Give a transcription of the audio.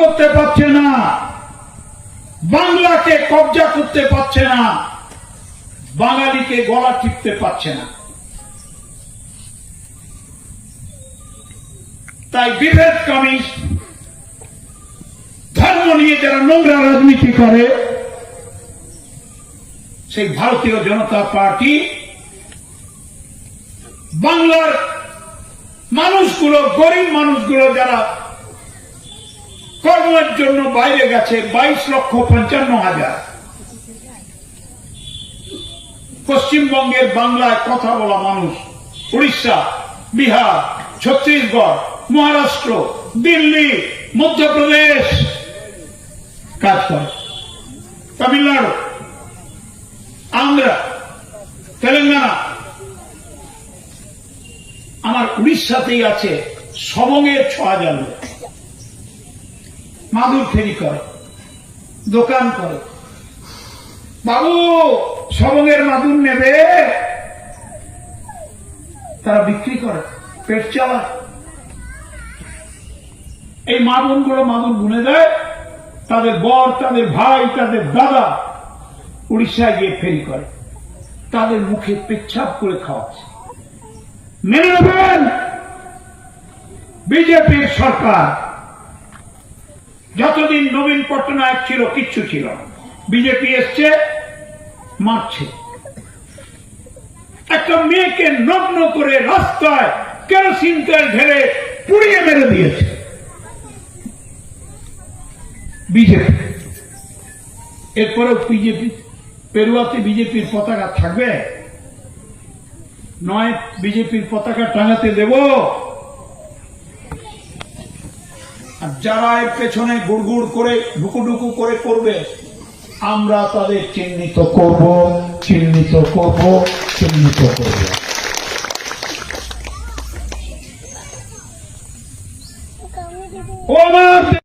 করতে পারছে না। বাংলাকে কবজা করতে পারছে না। বাঙালিকে গলা টিপতে পারছে না। তাই বিভেদ কামী ধর্ম নিয়ে যারা নোংরা রাজনীতি করে, সেই ভারতীয় জনতা পার্টি বাংলার মানুষগুলো, গরিব মানুষগুলো যারা কর্মের জন্য বাইরে গেছে বাইশ লক্ষ পঞ্চান্ন হাজার। পশ্চিমবঙ্গের বাংলায় কথা বলা মানুষ, উড়িষ্যা, বিহার, ছত্তিশগড়, মহারাষ্ট্র, দিল্লি, মধ্যপ্রদেশ কাজ করে। তামিলনাড়ু, আন্ধ্রা, তেলেঙ্গানা। আমার উড়িষ্যাতেই আছে সবঙ্গের ছ হাজার লোক। মাদুর ফেরি করে, দোকান করে। বাবু সবঙ্গের মাদুর নেবে? তারা বিক্রি করে, পেট চালায়। এই মাদুরগুলো মাদুর গুনে দেয়, তাদের বর, তাদের ভাই, তাদের দাদা উড়িষ্যায় গিয়ে ফেরি করে। তাদের মুখে পেচ্ছাপ করে খাওয়াচ্ছে। মেনে নেবেন, বিজেপির সরকার। যতদিন নবীন পট্টনায়ক ছিল, কিচ্ছু ছিল বিজেপি এসছে, মারছে। একটা মেয়েকে নগ্ন করে রাস্তায় কেরোসিন তেল ঢেলে পুড়িয়ে মেরে দিয়েছে। বিজেপি। এরপরেও বিজেপি, পেরুয়াতে বিজেপির পতাকা থাকবে? নয়, বিজেপির পতাকা টাঙাতে দেব? আর যারা এর পেছনে গুড়গুড় করে, ঢুকুঢুকু করে করবে আমরা তাদের চিহ্নিত করব চিহ্নিত করব চিহ্নিত করব। ও